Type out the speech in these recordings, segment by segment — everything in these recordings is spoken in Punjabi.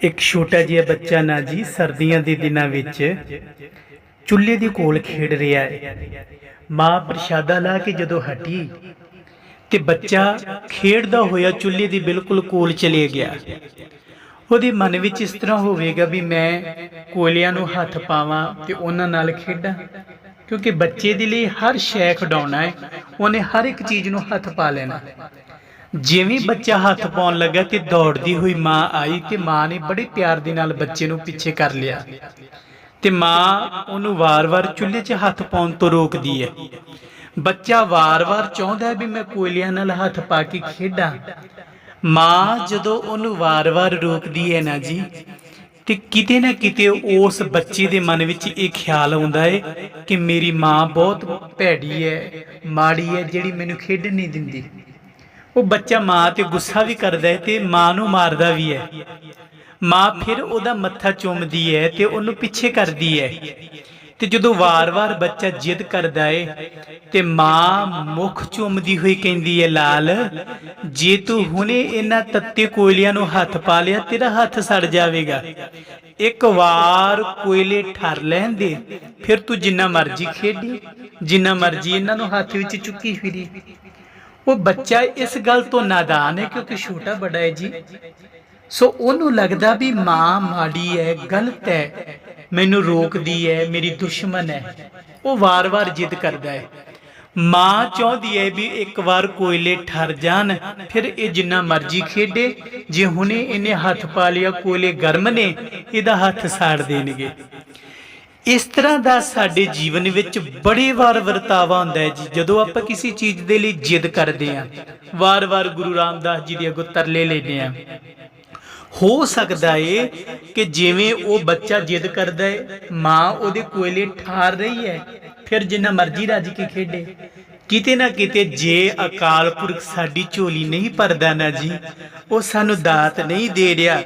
ਇੱਕ ਛੋਟਾ ਜਿਹਾ ਬੱਚਾ ਨਾ ਜੀ, ਸਰਦੀਆਂ ਦੇ ਦਿਨਾਂ ਵਿੱਚ ਚੁੱਲ੍ਹੇ ਦੇ ਕੋਲ ਖੇਡ ਰਿਹਾ ਹੈ। ਮਾਂ ਪ੍ਰਸ਼ਾਦਾ ਲਾ ਕੇ ਜਦੋਂ ਹਟੀ ਤੇ ਬੱਚਾ ਖੇਡਦਾ ਹੋਇਆ ਚੁੱਲ੍ਹੇ ਦੇ ਬਿਲਕੁਲ ਕੋਲ ਚਲੇ ਗਿਆ। ਉਹਦੇ ਮਨ ਵਿੱਚ ਇਸ ਤਰ੍ਹਾਂ ਹੋਵੇਗਾ ਵੀ ਮੈਂ ਕੋਲਿਆਂ ਨੂੰ ਹੱਥ ਪਾਵਾਂ ਤੇ ਉਹਨਾਂ ਨਾਲ ਖੇਡਾਂ, ਕਿਉਂਕਿ ਬੱਚੇ ਦੇ ਲਈ ਹਰ ਸ਼ੈ ਖਡਾਉਣਾ ਹੈ, ਉਹਨੇ ਹਰ ਇੱਕ ਚੀਜ਼ ਨੂੰ ਹੱਥ ਪਾ ਲੈਣਾ। ਜਿਵੇਂ ਬੱਚਾ ਹੱਥ ਪਾਉਣ ਲੱਗਾ ਤੇ ਦੌੜਦੀ ਹੋਈ ਮਾਂ ਆਈ ਤੇ ਮਾਂ ਨੇ ਬੜੇ ਪਿਆਰ ਦੇ ਨਾਲ ਬੱਚੇ ਨੂੰ ਪਿੱਛੇ ਕਰ ਲਿਆ। ਤੇ ਮਾਂ ਉਹਨੂੰ ਵਾਰ-ਵਾਰ ਚੁੱਲ੍ਹੇ 'ਚ ਹੱਥ ਪਾਉਣ ਤੋਂ ਰੋਕਦੀ ਹੈ। ਬੱਚਾ ਵਾਰ-ਵਾਰ ਚਾਹੁੰਦਾ ਹੈ ਵੀ ਮੈਂ ਕੋਇਲਿਆਂ ਨਾਲ ਹੱਥ ਪਾ ਕੇ ਖੇਡਾਂ। ਮਾਂ ਜਦੋਂ ਉਹਨੂੰ ਵਾਰ-ਵਾਰ ਰੋਕਦੀ ਹੈ ਨਾ ਜੀ, ਤੇ ਕਿਤੇ ਨਾ ਕਿਤੇ ਉਸ ਬੱਚੇ ਦੇ ਮਨ ਵਿੱਚ ਇਹ ਖਿਆਲ ਆਉਂਦਾ ਹੈ ਕਿ ਮੇਰੀ ਮਾਂ ਬਹੁਤ ਭੈੜੀ ਹੈ, ਮਾੜੀ ਹੈ, ਜਿਹੜੀ ਮੈਨੂੰ ਖੇਡਣ ਨਹੀਂ ਦਿੰਦੀ। ਉਹ ਬੱਚਾ ਮਾਂ ਤੇ ਗੁੱਸਾ ਵੀ ਕਰਦਾ ਹੈ ਤੇ ਮਾਂ ਨੂੰ ਮਾਰਦਾ ਵੀ ਹੈ। ਮਾਂ ਫਿਰ ਉਹਦਾ ਮੱਥਾ ਚੁੰਮਦੀ ਹੈ ਤੇ ਉਹਨੂੰ ਪਿੱਛੇ ਕਰਦੀ ਹੈ। ਤੇ ਜਦੋਂ ਵਾਰ-ਵਾਰ ਬੱਚਾ ਜਿੱਦ ਕਰਦਾ ਏ ਤੇ ਮਾਂ ਮੁਖ ਚੁੰਮਦੀ ਹੋਈ ਕਹਿੰਦੀ ਏ ਲਾਲ, ਜੇ ਤੂੰ ਹੁਣੇ ਇਹਨਾਂ ਤੱਤੇ ਕੋਇਲਿਆਂ ਨੂੰ ਹੱਥ ਪਾ ਲਿਆ, ਤੇਰਾ ਹੱਥ ਸੜ ਜਾਵੇਗਾ। ਇੱਕ ਵਾਰ ਕੋਇਲੇ ਠਰ ਲੈਣ ਦੇ, ਫਿਰ ਤੂੰ ਜਿੰਨਾ ਮਰਜ਼ੀ ਖੇਡੀ, ਜਿੰਨਾ ਮਰਜ਼ੀ ਇਹਨਾਂ ਨੂੰ ਹੱਥ ਵਿੱਚ ਚੁੱਕੀ ਫਿਰੀ। ਉਹ ਬੱਚਾ ਇਸ ਗੱਲ ਤੋਂ ਨਾਦਾਨ ਹੈ ਕਿਉਂਕਿ ਛੋਟਾ ਬੜਾ ਹੈ ਜੀ। ਸੋ ਉਹਨੂੰ ਲੱਗਦਾ ਵੀ ਮਾਂ ਮਾੜੀ ਹੈ, ਗਲਤ ਹੈ, ਮੈਨੂੰ ਰੋਕਦੀ ਹੈ, ਮੇਰੀ ਦੁਸ਼ਮਣ ਹੈ। ਉਹ ਵਾਰ-ਵਾਰ ਜਿੱਦ ਕਰਦਾ ਹੈ। ਮਾਂ ਚਾਹੁੰਦੀ ਹੈ ਵੀ ਇੱਕ ਵਾਰ ਕੋਇਲੇ ਠਰ ਜਾਣ, ਫਿਰ ਇਹ ਜਿੰਨਾ ਮਰਜ਼ੀ ਖੇਡੇ, ਜੇ ਹੁਣੇ ਇਹਨੇ ਹੱਥ ਪਾ ਲਿਆ ਕੋਇਲੇ ਗਰਮ ਨੇ, ਇਹਦਾ ਹੱਥ ਸਾੜ ਦੇਣਗੇ। ਇਸ ਤਰ੍ਹਾਂ ਦਾ ਸਾਡੇ ਜੀਵਨ ਵਿੱਚ ਬੜੇ ਵਾਰ ਵਰਤਾਵਾ ਹੁੰਦਾ ਹੈ ਜੀ, ਜਦੋਂ ਆਪਾਂ ਕਿਸੇ ਚੀਜ਼ ਦੇ ਲਈ ਜਿੱਦ ਕਰਦੇ ਹਾਂ। ਵਾਰ-ਵਾਰ ਗੁਰੂ ਰਾਮਦਾਸ ਜੀ ਦੇ ਅੱਗੋਂ ਤਰਲੇ ਲੈਂਦੇ ਹਾਂ। ਹੋ ਸਕਦਾ ਏ ਕਿ ਜਿਵੇਂ ਉਹ ਬੱਚਾ ਜਿੱਦ ਕਰਦਾ ਏ, ਮਾਂ ਉਹਦੇ ਕੋਇਲੇ ਠਾਰ ਰਹੀ ਹੈ, ਫਿਰ ਜਿੰਨਾ ਮਰਜ਼ੀ ਰੱਜ ਕੇ ਖੇਡੇ। ਕਿਤੇ ਨਾ ਕਿਤੇ ਜੇ ਅਕਾਲ ਪੁਰਖ ਸਾਡੀ ਝੋਲੀ ਨਹੀਂ ਭਰਦਾ ਨਾ ਜੀ, ਉਹ ਸਾਨੂੰ ਦਾਤ ਨਹੀਂ ਦੇ ਰਿਹਾ।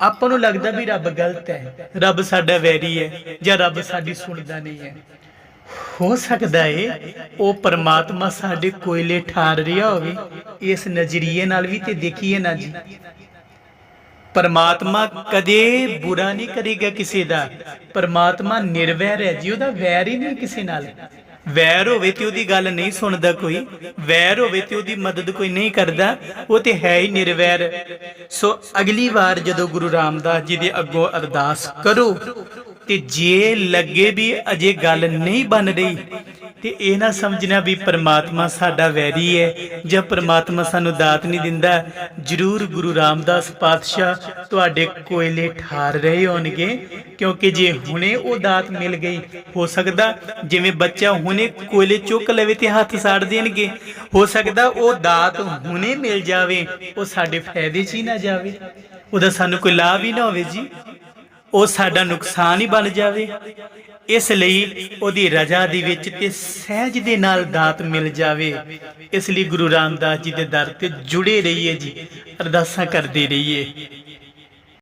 ਆਪਾਂ ਨੂੰ ਲੱਗਦਾ ਵੀ ਰੱਬ ਗਲਤ ਹੈ, ਰੱਬ ਸਾਡਾ ਵੈਰੀ ਹੈ ਜਾਂ ਰੱਬ ਸਾਡੀ ਸੁਣਦਾ ਨਹੀਂ ਹੈ। ਹੋ ਸਕਦਾ ਏ ਉਹ ਪਰਮਾਤਮਾ ਸਾਡੇ ਕੋਇਲੇ ਠਾਰ ਰਿਹਾ ਹੋਵੇ, ਇਸ ਨਜ਼ਰੀਏ ਨਾਲ ਵੀ ਤੇ ਦੇਖੀਏ ਨਾ ਜੀ। ਪਰਮਾਤਮਾ ਕਦੇ ਬੁਰਾ ਨਹੀਂ ਕਰੇਗਾ ਕਿਸੇ ਦਾ, ਪਰਮਾਤਮਾ ਨਿਰਵੈਰ ਹੈ ਜੀ, ਉਹਦਾ ਵੈਰ ਹੀ ਨਹੀਂ ਕਿਸੇ ਨਾਲ। ਵੈਰ ਹੋਵੇ ਤੇ ਉਹਦੀ ਗੱਲ ਨਹੀਂ ਸੁਣਦਾ ਕੋਈ, ਵੈਰ ਹੋਵੇ ਤੇ ਉਹਦੀ ਮਦਦ ਕੋਈ ਨਹੀਂ ਕਰਦਾ, ਉਹ ਤੇ ਹੈ ਹੀ ਨਿਰਵੈਰ। ਸੋ ਅਗਲੀ ਵਾਰ ਜਦੋਂ ਗੁਰੂ ਰਾਮਦਾਸ ਜੀ ਦੇ ਅੱਗੋਂ ਅਰਦਾਸ ਕਰੋ, ਤੇ ਜੇ ਲੱਗੇ ਵੀ ਅਜੇ ਗੱਲ ਨਹੀਂ ਬਣ ਰਹੀ ਤੇ ਇਹ ਨਾ ਸਮਝਣਾ ਵੀ ਪਰਮਾਤਮਾ ਸਾਡਾ ਵੈਰੀ ਹੈ। ਜਾਂ ਪਰਮਾਤਮਾ ਸਾਨੂੰ ਦਾਤ ਨਹੀਂ ਦਿੰਦਾ। ਜਰੂਰ ਗੁਰੂ ਰਾਮਦਾਸ ਪਾਤਸ਼ਾਹ ਤੁਹਾਡੇ ਕੋਇਲੇ ਠਾਰ ਰਹੇ ਹੋਣਗੇ। ਕਿਉਂਕਿ ਜੇ ਹੁਣੇ ਉਹ ਦਾਤ ਮਿਲ ਗਈ, ਹੋ ਸਕਦਾ ਜਿਵੇਂ ਬੱਚਾ ਹੁਣੇ ਕੋਇਲੇ ਚੁੱਕ ਲਵੇ ਤੇ ਹੱਥ ਸਾੜ ਦੇਣਗੇ। ਹੋ ਸਕਦਾ ਉਹ ਦਾਤ ਹੁਣੇ ਮਿਲ ਜਾਵੇ, ਉਹ ਸਾਡੇ ਫਾਇਦੇ 'ਚ ਹੀ ਨਾ ਜਾਵੇ। ਉਹਦਾ ਸਾਨੂੰ ਕੋਈ ਲਾਭ ਹੀ ਨਾ ਹੋਵੇ ਜੀ। ਉਹ ਸਾਡਾ ਨੁਕਸਾਨ ਹੀ ਬਣ ਜਾਵੇ। ਇਸ ਲਈ ਉਹਦੀ ਰਜ਼ਾ ਦੇ ਵਿੱਚ ਤੇ ਸਹਿਜ ਦੇ ਨਾਲ ਦਾਤ ਮਿਲ ਜਾਵੇ। ਇਸ ਲਈ ਗੁਰੂ ਰਾਮਦਾਸ ਜੀ ਦੇ ਦਰ ਤੇ ਜੁੜੇ ਰਹੀਏ ਜੀ, ਅਰਦਾਸਾਂ ਕਰਦੇ ਰਹੀਏ।